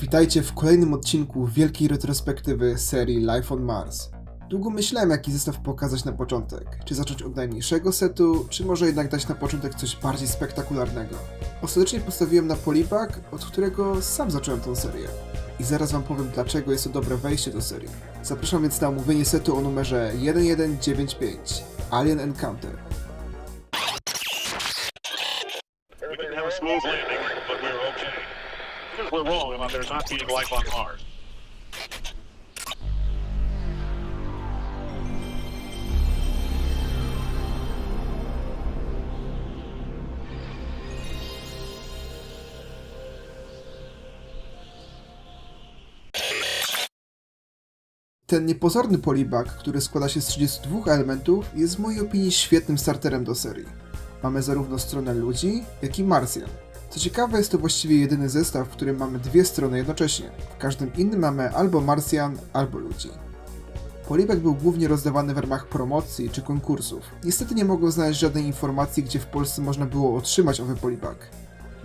Witajcie w kolejnym odcinku wielkiej retrospektywy serii Life on Mars. Długo myślałem, jaki zestaw pokazać na początek. Czy zacząć od najmniejszego setu, czy może jednak dać na początek coś bardziej spektakularnego. Ostatecznie postawiłem na Polibag, od którego sam zacząłem tę serię. I zaraz wam powiem, dlaczego jest to dobre wejście do serii. Zapraszam więc na omówienie setu o numerze 1195 Alien Encounter. We We're wrong about there not being life on Mars. Ten niepozorny polibag, który składa się z 32 elementów, jest w mojej opinii świetnym starterem do serii. Mamy zarówno stronę ludzi, jak i Marsjan. Co ciekawe, jest to właściwie jedyny zestaw, w którym mamy dwie strony jednocześnie. W każdym innym mamy albo Marsjan, albo ludzi. Polibag był głównie rozdawany w ramach promocji czy konkursów. Niestety nie mogłem znaleźć żadnej informacji, gdzie w Polsce można było otrzymać owy polibag.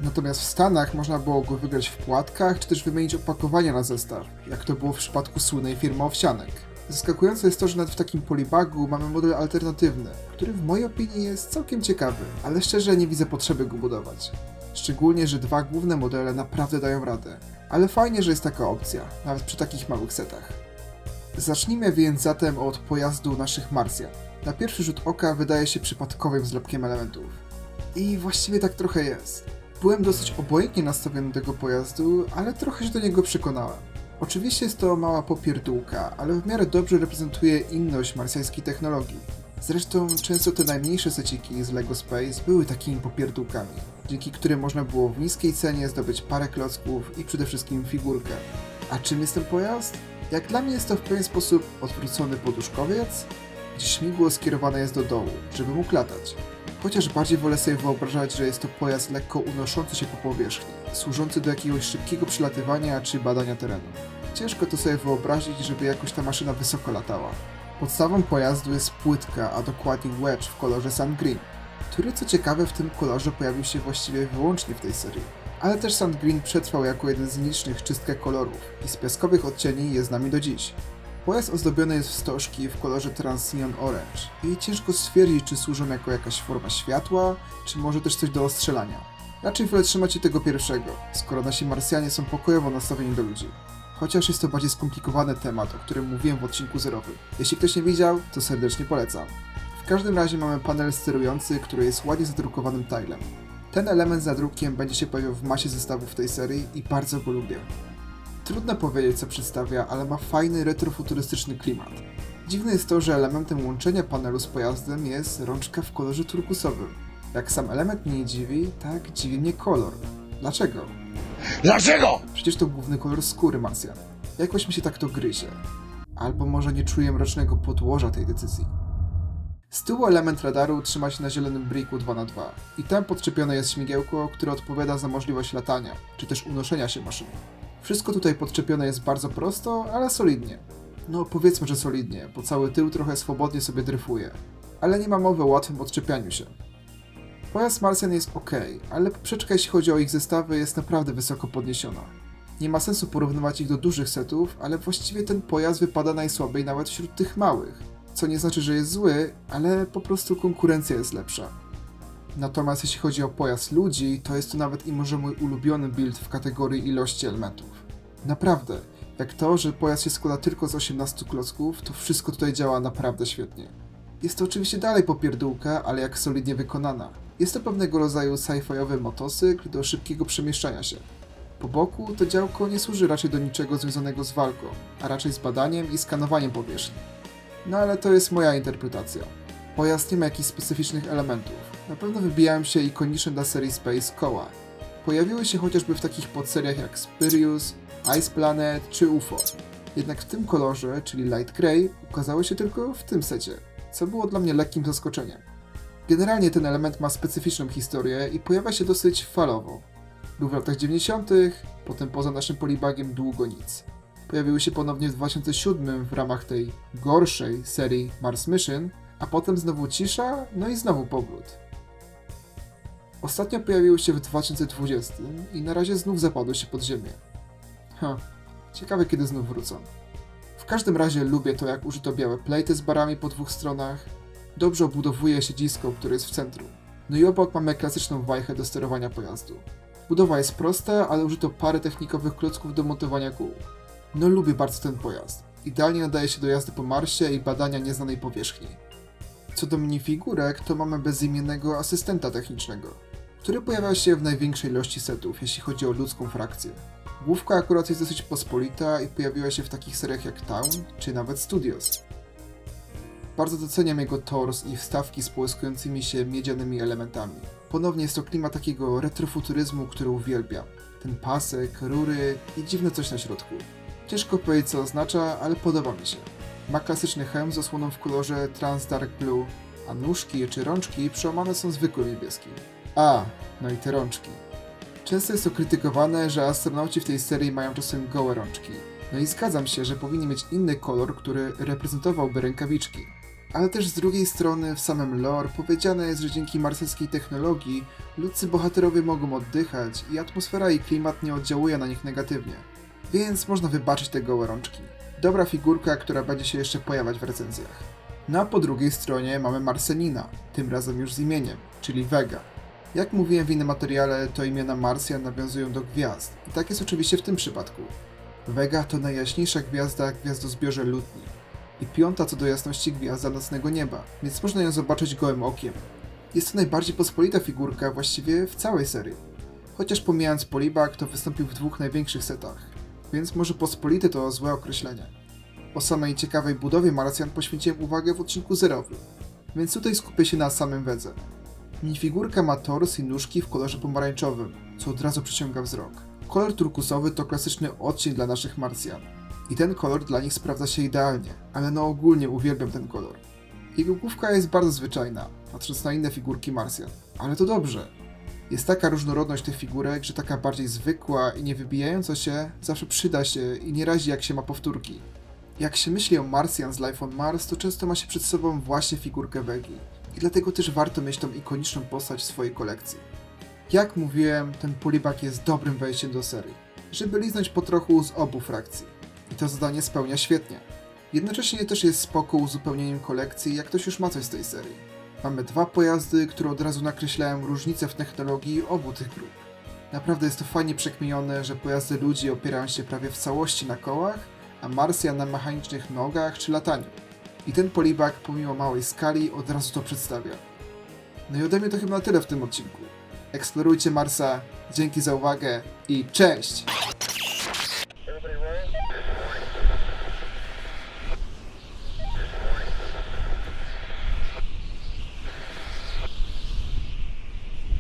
Natomiast w Stanach można było go wygrać w płatkach, czy też wymienić opakowania na zestaw, jak to było w przypadku słynnej firmy owsianek. Zaskakujące jest to, że nawet w takim polibagu mamy model alternatywny, który w mojej opinii jest całkiem ciekawy, ale szczerze nie widzę potrzeby go budować. Szczególnie, że dwa główne modele naprawdę dają radę. Ale fajnie, że jest taka opcja, nawet przy takich małych setach. Zacznijmy więc zatem od pojazdu naszych Marsjan. Na pierwszy rzut oka wydaje się przypadkowym zlepkiem elementów. I właściwie tak trochę jest. Byłem dosyć obojętnie nastawiony do tego pojazdu, ale trochę się do niego przekonałem. Oczywiście jest to mała popierdółka, ale w miarę dobrze reprezentuje inność marsjańskiej technologii. Zresztą często te najmniejsze seciki z LEGO Space były takimi popierdółkami, dzięki którym można było w niskiej cenie zdobyć parę klocków i przede wszystkim figurkę. A czym jest ten pojazd? Jak dla mnie jest to w pewien sposób odwrócony poduszkowiec, gdzie śmigło skierowane jest do dołu, żeby mógł latać. Chociaż bardziej wolę sobie wyobrażać, że jest to pojazd lekko unoszący się po powierzchni, służący do jakiegoś szybkiego przelatywania czy badania terenu. Ciężko to sobie wyobrazić, żeby jakoś ta maszyna wysoko latała. Podstawą pojazdu jest płytka, a dokładnie wedge w kolorze Sun Green, który co ciekawe w tym kolorze pojawił się właściwie wyłącznie w tej serii. Ale też Sun Green przetrwał jako jeden z nielicznych czystek kolorów i z piaskowych odcieni jest z nami do dziś. Pojazd ozdobiony jest w stożki w kolorze Transneon Orange i ciężko stwierdzić, czy służą jako jakaś forma światła, czy może też coś do ostrzelania. Raczej wolę trzymać się tego pierwszego, skoro nasi Marsjanie są pokojowo nastawieni do ludzi. Chociaż jest to bardziej skomplikowany temat, o którym mówiłem w odcinku zerowym. Jeśli ktoś nie widział, to serdecznie polecam. W każdym razie mamy panel sterujący, który jest ładnie zadrukowanym tilem. Ten element z zadrukiem będzie się pojawiał w masie zestawów tej serii i bardzo go lubię. Trudno powiedzieć co przedstawia, ale ma fajny retrofuturystyczny klimat. Dziwne jest to, że elementem łączenia panelu z pojazdem jest rączka w kolorze turkusowym. Jak sam element mnie nie dziwi, tak dziwi mnie kolor. Dlaczego? Dlaczego? Przecież to główny kolor skóry Marsjan. Jakoś mi się tak to gryzie. Albo może nie czuję mrocznego podłoża tej decyzji. Z tyłu element radaru trzyma się na zielonym briku 2x2 i tam podczepione jest śmigiełko, które odpowiada za możliwość latania, czy też unoszenia się maszyny. Wszystko tutaj podczepione jest bardzo prosto, ale solidnie. No powiedzmy, że solidnie, bo cały tył trochę swobodnie sobie dryfuje. Ale nie ma mowy o łatwym odczepianiu się. Pojazd Marsjan jest ok, ale poprzeczka jeśli chodzi o ich zestawy jest naprawdę wysoko podniesiona. Nie ma sensu porównywać ich do dużych setów, ale właściwie ten pojazd wypada najsłabiej nawet wśród tych małych. Co nie znaczy, że jest zły, ale po prostu konkurencja jest lepsza. Natomiast jeśli chodzi o pojazd ludzi, to jest to nawet i może mój ulubiony build w kategorii ilości elementów. Naprawdę, jak to, że pojazd się składa tylko z 18 klocków, to wszystko tutaj działa naprawdę świetnie. Jest to oczywiście dalej popierdółka, ale jak solidnie wykonana. Jest to pewnego rodzaju sci-fiowy motocykl do szybkiego przemieszczania się. Po boku to działko nie służy raczej do niczego związanego z walką, a raczej z badaniem i skanowaniem powierzchni. No ale to jest moja interpretacja. Pojazd nie ma jakichś specyficznych elementów. Na pewno wybijają się ikoniczne dla serii Space koła. Pojawiły się chociażby w takich podseriach jak Spirius, Ice Planet czy UFO. Jednak w tym kolorze, czyli Light Grey, ukazały się tylko w tym secie, co było dla mnie lekkim zaskoczeniem. Generalnie ten element ma specyficzną historię i pojawia się dosyć falowo. Był w latach 90., potem poza naszym polibagiem długo nic. Pojawiły się ponownie w 2007 w ramach tej gorszej serii Mars Mission, a potem znowu cisza, no i znowu powrót. Ostatnio pojawiły się w 2020 i na razie znów zapadły się pod ziemię. Ha, ciekawe kiedy znów wrócą. W każdym razie lubię to, jak użyto białe plejty z barami po dwóch stronach. Dobrze obudowuje siedzisko, które jest w centrum. No i obok mamy klasyczną wajchę do sterowania pojazdu. Budowa jest prosta, ale użyto parę technikowych klocków do montowania kół. No lubię bardzo ten pojazd. Idealnie nadaje się do jazdy po Marsie i badania nieznanej powierzchni. Co do minifigurek, to mamy bezimiennego asystenta technicznego, który pojawia się w największej ilości setów, jeśli chodzi o ludzką frakcję. Główka akurat jest dosyć pospolita i pojawiła się w takich seriach jak Town, czy nawet Studios. Bardzo doceniam jego tors i wstawki z połyskującymi się miedzianymi elementami. Ponownie jest to klimat takiego retrofuturyzmu, który uwielbiam. Ten pasek, rury i dziwne coś na środku. Ciężko powiedzieć co oznacza, ale podoba mi się. Ma klasyczny hełm z osłoną w kolorze Trans Dark Blue, a nóżki czy rączki przełamane są zwykłym niebieskim. A, no i te rączki. Często jest to krytykowane, że astronauci w tej serii mają czasem gołe rączki. No i zgadzam się, że powinni mieć inny kolor, który reprezentowałby rękawiczki. Ale też z drugiej strony w samym lore powiedziane jest, że dzięki marsjańskiej technologii ludzcy bohaterowie mogą oddychać i atmosfera i klimat nie oddziałuje na nich negatywnie. Więc można wybaczyć te gołe rączki. Dobra figurka, która będzie się jeszcze pojawiać w recenzjach. No a po drugiej stronie mamy Marsenina, tym razem już z imieniem, czyli Vega. Jak mówiłem w innym materiale, to imiona Marsjan nawiązują do gwiazd. I tak jest oczywiście w tym przypadku. Vega to najjaśniejsza gwiazda w gwiazdozbiorze Lutni. I piąta co do jasności gwiazda nocnego nieba, więc można ją zobaczyć gołym okiem. Jest to najbardziej pospolita figurka właściwie w całej serii. Chociaż pomijając Polibak, to wystąpił w dwóch największych setach, więc może pospolity to złe określenie. O samej ciekawej budowie Marsjan poświęciłem uwagę w odcinku zerowym, więc tutaj skupię się na samym Wedze. Minifigurka ma tors i nóżki w kolorze pomarańczowym, co od razu przyciąga wzrok. Kolor turkusowy to klasyczny odcień dla naszych Marsjan. I ten kolor dla nich sprawdza się idealnie, ale no ogólnie uwielbiam ten kolor. Jego główka jest bardzo zwyczajna, patrząc na inne figurki Marsjan. Ale to dobrze. Jest taka różnorodność tych figurek, że taka bardziej zwykła i nie wybijająca się zawsze przyda się i nie razi jak się ma powtórki. Jak się myśli o Marsjan z Life on Mars, to często ma się przed sobą właśnie figurkę Vegi. I dlatego też warto mieć tą ikoniczną postać w swojej kolekcji. Jak mówiłem, ten polibak jest dobrym wejściem do serii, żeby liznąć po trochu z obu frakcji. To zadanie spełnia świetnie. Jednocześnie też jest spoko uzupełnieniem kolekcji, jak ktoś już ma coś z tej serii. Mamy dwa pojazdy, które od razu nakreślają różnice w technologii obu tych grup. Naprawdę jest to fajnie przekmienione, że pojazdy ludzi opierają się prawie w całości na kołach, a Marsjan na mechanicznych nogach czy lataniu. I ten polibak, pomimo małej skali, od razu to przedstawia. No i ode mnie to chyba na tyle w tym odcinku. Eksplorujcie Marsa, dzięki za uwagę i cześć!